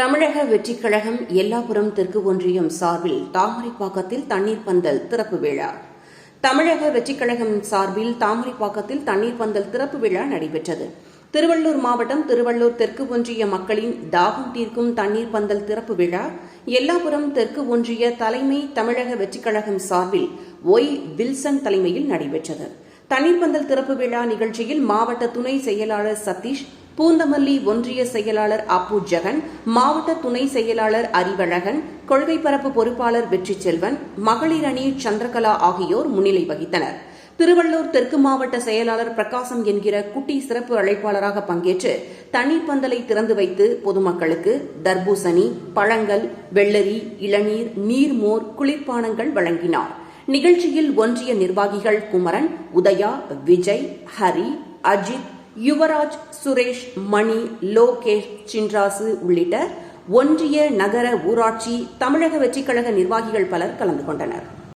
தமிழக வெற்றிக் கழகம் எல்லாபுரம் தெற்கு ஒன்றியம் சார்பில் தாமரைப்பாக்கத்தில் தண்ணீர் பந்தல் திறப்பு விழா. தமிழக வெற்றிக் கழகம் சார்பில் தாமரைப்பாக்கத்தில் தண்ணீர் பந்தல் திறப்பு விழா நடைபெற்றது. திருவள்ளூர் மாவட்டம் திருவள்ளூர் தெற்கு ஒன்றிய மக்களின் தாகம் தீர்க்கும் தண்ணீர் பந்தல் திறப்பு விழா எல்லாபுரம் தெற்கு ஒன்றிய தலைமை தமிழக வெற்றிக் கழகம் சார்பில் ஒய். வில்சன் தலைமையில் நடைபெற்றது. தண்ணீர் பந்தல் திறப்பு விழா நிகழ்ச்சியில் மாவட்ட துணை செயலாளர் சதீஷ் பூந்தமல்லி ஒன்றிய செயலாளர் அப்பு ஜெகன் மாவட்ட துணை செயலாளர் அறிவழகன் கொள்கை பரப்பு பொறுப்பாளர் வெற்றி செல்வன் மகளிர் அணி சந்திரகலா ஆகியோர் முன்னிலை வகித்தனர். திருவள்ளூர் தெற்கு மாவட்ட செயலாளர் பிரகாசம் என்கிற குட்டி சிறப்பு அழைப்பாளராக பங்கேற்று தண்ணீர் பந்தலை திறந்து வைத்து பொதுமக்களுக்கு தர்பூசணி பழங்கள் வெள்ளரி இளநீர் நீர்மோர் குளிர்பானங்கள் வழங்கினார். நிகழ்ச்சியில் ஒன்றிய நிர்வாகிகள் குமரன் உதயா விஜய் ஹரி அஜித் யுவராஜ் சுரேஷ் மணி லோகேஷ் சின்ராசு உள்ளிட்ட ஒன்றிய நகர ஊராட்சி தமிழக வெற்றிக்கழக நிர்வாகிகள் பலர் கலந்து கொண்டனர்.